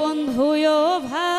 বন্ধুয় ভাই।